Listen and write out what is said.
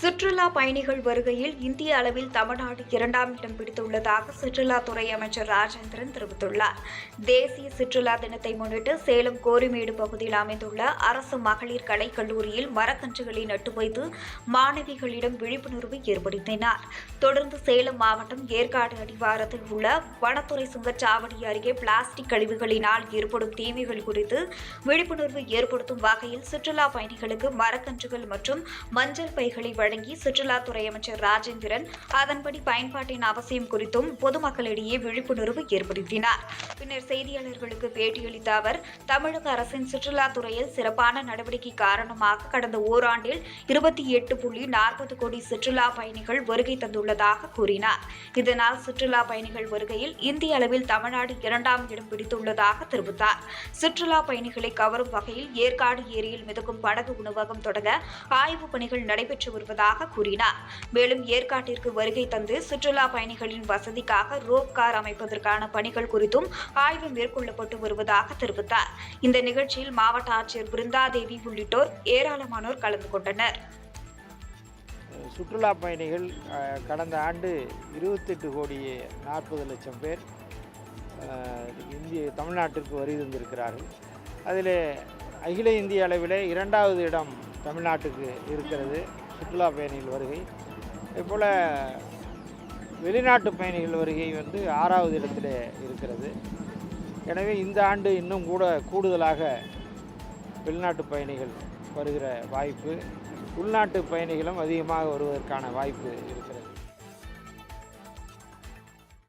சுற்றுலா பயணிகள் வருகையில் இந்திய அளவில் தமிழ்நாடு இரண்டாம் இடம் பிடித்துள்ளதாக சுற்றுலாத்துறை அமைச்சர் ராஜேந்திரன் தெரிவித்துள்ளார். தேசிய சுற்றுலா தினத்தை முன்னிட்டு சேலம் கோரிமேடு பகுதியில் அமைந்துள்ள அரசு மகளிர் கலைக் கல்லூரியில் மரக்கன்றுகளை நட்டு வைத்து மாணவிகளிடம் விழிப்புணர்வு ஏற்படுத்தினார். தொடர்ந்து சேலம் மாவட்டம் ஏற்காடு அடிவாரத்தில் உள்ள வனத்துறை சுங்கச்சாவடி அருகே பிளாஸ்டிக் கழிவுகளினால் ஏற்படும் தீமைகள் குறித்து விழிப்புணர்வு ஏற்படுத்தும் வகையில் சுற்றுலா பயணிகளுக்கு மரக்கன்றுகள் மற்றும் மஞ்சள் பைகளை வழங்கி சுற்றுலாத்துறை அமைச்சர் ராஜேந்திரன் அதன்படி பயன்பாட்டின் அவசியம் குறித்தும் பொதுமக்களிடையே விழிப்புணர்வு ஏற்படுத்தினார். பின்னர் செய்தியாளர்களுக்கு பேட்டியளித்த அவர் தமிழக அரசின் சுற்றுலாத்துறையில் சிறப்பான நடவடிக்கை காரணமாக கடந்த ஓராண்டில் இருபத்தி எட்டு புள்ளி நாற்பது கோடி சுற்றுலா பயணிகள் வருகை தந்துள்ளதாக கூறினார். இதனால் சுற்றுலா பயணிகள் வருகையில் இந்திய அளவில் தமிழ்நாடு இரண்டாம் இடம் பிடித்துள்ளதாக தெரிவித்தார். சுற்றுலா பயணிகளை கவரும் வகையில் ஏற்காடு ஏரியில் மிதக்கும் படகு உணவகம் தொடங்க ஆய்வுப் பணிகள் நடைபெற்று வருவதாக கூறினார். மேலும் ஏற்காட்டிற்கு வருகை தந்து சுற்றுலா பயணிகளின் வசதிக்காக ரோப் கார் அமைப்பதற்கான பணிகள் குறித்தும் ஆய்வு மேற்கொள்ளப்பட்டு வருவதாக தெரிவித்தார். இந்த நிகழ்ச்சியில் மாவட்ட ஆட்சியர் பிருந்தாதேவி உள்ளிட்டோர் ஏராளமானோர் கலந்து கொண்டனர். சுற்றுலா பயணிகள் கடந்த ஆண்டு இருபத்தெட்டு கோடி நாற்பது லட்சம் பேர் இந்திய தமிழ்நாட்டிற்கு வருகை தந்திருக்கிறார்கள். அதில் அகில இந்திய அளவில் இரண்டாவது இடம் தமிழ்நாட்டுக்கு இருக்கிறது. சுற்றுலா பயணிகள் வருகை. இதுபோல் வெளிநாட்டு பயணிகள் வருகை வந்து ஆறாவது இடத்துல இருக்கிறது. எனவே இந்த ஆண்டு இன்னும் கூட கூடுதலாக வெளிநாட்டு பயணிகள் வருகிற வாய்ப்பு உள்நாட்டு பயணிகளும் அதிகமாக வருவதற்கான வாய்ப்பு இருக்கிறது.